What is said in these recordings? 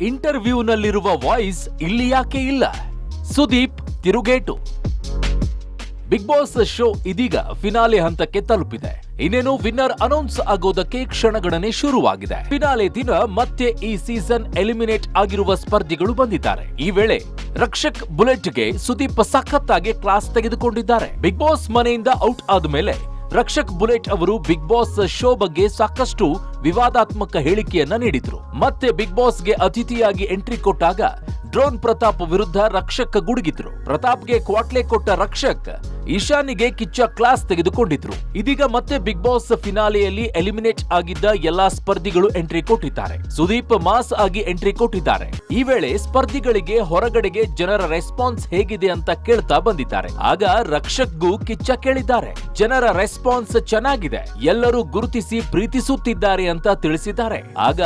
ಇಂಟರ್ವ್ಯೂನಲ್ಲಿರುವ voice ಇಲ್ಲಿ ಯಾಕೆ ಇಲ್ಲ? ಸುದೀಪ್ ತಿರುಗೇಟು. ಬಿಗ್ ಬಾಸ್ ಶೋ ಇದೀಗ ಫಿನಾಲೆ ಹಂತಕ್ಕೆ ತಲುಪಿದೆ. ಇನ್ನೇನು ವಿನ್ನರ್ ಅನೌನ್ಸ್ ಆಗೋದಕ್ಕೆ ಕ್ಷಣಗಣನೆ ಶುರುವಾಗಿದೆ. ಫಿನಾಲೆ ದಿನ ಮತ್ತೆ ಈ ಸೀಸನ್ ಎಲಿಮಿನೇಟ್ ಆಗಿರುವ ಸ್ಪರ್ಧಿಗಳು ಬಂದಿದ್ದಾರೆ. ಈ ವೇಳೆ ರಕ್ಷಕ್ ಬುಲೆಟ್ಗೆ ಸುದೀಪ್ ಸಖತ್ತಾಗಿ ಕ್ಲಾಸ್ ತೆಗೆದುಕೊಂಡಿದ್ದಾರೆ. ಬಿಗ್ ಬಾಸ್ ಮನೆಯಿಂದ ಔಟ್ ಆದ್ಮೇಲೆ ರಕ್ಷಕ್ ಬುಲೆಟ್ ಅವರು ಬಿಗ್ ಬಾಸ್ ಶೋ ಬಗ್ಗೆ ಸಾಕಷ್ಟು ವಿವಾದಾತ್ಮಕ ಹೇಳಿಕೆಯನ್ನ ನೀಡಿದ್ರು. ಮತ್ತೆ ಬಿಗ್ ಬಾಸ್ಗೆ ಅತಿಥಿಯಾಗಿ ಎಂಟ್ರಿ ಕೊಟ್ಟಾಗ ಡ್ರೋನ್ ಪ್ರತಾಪ್ ವಿರುದ್ಧ ರಕ್ಷಕ್ ಗುಡುಗಿದ್ರು. ಪ್ರತಾಪ್ಗೆ ಕ್ವಾಟ್ಲೆ ಕೊಟ್ಟ ರಕ್ಷಕ್ ಈಶಾನಿಗೆ ಕಿಚ್ಚ ಕ್ಲಾಸ್ ತೆಗೆದುಕೊಂಡಿದ್ರು. ಇದೀಗ ಮತ್ತೆ ಬಿಗ್ ಬಾಸ್ ಫಿನಾಲೆಯಲ್ಲಿ ಎಲಿಮಿನೇಟ್ ಆಗಿದ್ದ ಎಲ್ಲಾ ಸ್ಪರ್ಧಿಗಳು ಎಂಟ್ರಿ ಕೊಟ್ಟಿದ್ದಾರೆ. ಸುದೀಪ್ ಮಾಸ್ ಆಗಿ ಎಂಟ್ರಿ ಕೊಟ್ಟಿದ್ದಾರೆ. ಈ ವೇಳೆ ಸ್ಪರ್ಧಿಗಳಿಗೆ ಹೊರಗಡೆಗೆ ಜನರ ರೆಸ್ಪಾನ್ಸ್ ಹೇಗಿದೆ ಅಂತ ಕೇಳ್ತಾ ಬಂದಿದ್ದಾರೆ. ಆಗ ರಕ್ಷಕ್ಗೂ ಕಿಚ್ಚ ಕೇಳಿದ್ದಾರೆ. ಜನರ ರೆಸ್ಪಾನ್ಸ್ ಚೆನ್ನಾಗಿದೆ. ಎಲ್ಲರೂ ಗುರುತಿಸಿ ಪ್ರೀತಿಸುತ್ತಿದ್ದಾರೆ ಅಂತ ತಿಳಿಸಿದ್ದಾರೆ. ಆಗ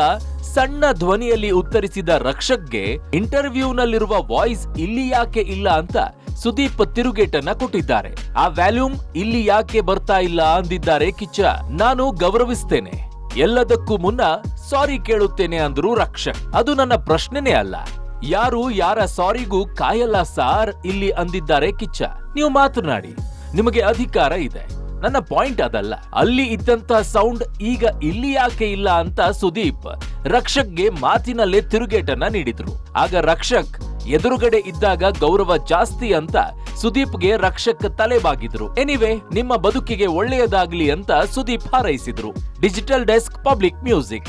ಸಣ್ಣ ಧ್ವನಿಯಲ್ಲಿ ಉತ್ತರಿಸಿದ ರಕ್ಷಕ್ಗೆ ಇಂಟರ್ವ್ಯೂನಲ್ಲಿರುವ ವಾಯ್ಸ್ ಇಲ್ಲಿ ಯಾಕೆ ಇಲ್ಲ ಅಂತ ಸುದೀಪ್ ತಿರುಗೇಟನ್ನ ಕೊಟ್ಟಿದ್ದಾರೆ. ಆ ವ್ಯಾಲ್ಯೂಮ್ ಇಲ್ಲಿ ಯಾಕೆ ಬರ್ತಾ ಇಲ್ಲ ಅಂದಿದ್ದಾರೆ ಕಿಚ್ಚ. ನಾನು ಗೌರವಿಸ್ತೇನೆ. ಎಲ್ಲದಕ್ಕೂ ಮುನ್ನ ಸಾರಿ ಕೇಳುತ್ತೇನೆ ಅಂದ್ರು ರಕ್ಷಕ್. ಅದು ನನ್ನ ಪ್ರಶ್ನೆನೇ ಅಲ್ಲ. ಯಾರು ಯಾರ ಸಾರಿಗೂ ಕಾಯಲ್ಲ ಸಾರ್ ಇಲ್ಲಿ ಅಂದಿದ್ದಾರೆ ಕಿಚ್ಚ. ನೀವು ಮಾತನಾಡಿ. ನಿಮಗೆ ಅಧಿಕಾರ ಇದೆ. ನನ್ನ ಪಾಯಿಂಟ್ ಅದಲ್ಲ. ಅಲ್ಲಿ ಇದ್ದಂತ ಸೌಂಡ್ ಈಗ ಇಲ್ಲಿ ಯಾಕೆ ಇಲ್ಲ ಅಂತ ಸುದೀಪ್ ರಕ್ಷಕ್ಗೆ ಮಾತಿನಲ್ಲೇ ತಿರುಗೇಟನ್ನ ನೀಡಿದ್ರು. ಆಗ ರಕ್ಷಕ್ ಎದುರುಗಡೆ ಇದ್ದಾಗ ಗೌರವ ಜಾಸ್ತಿ ಅಂತ ಸುದೀಪ್ಗೆ ರಕ್ಷಕ್ ತಲೆಬಾಗಿದ್ರು. ಎನಿವೆ ನಿಮ್ಮ ಬದುಕಿಗೆ ಒಳ್ಳೆಯದಾಗ್ಲಿ ಅಂತ Sudeep ಹಾರೈಸಿದ್ರು. Digital desk public music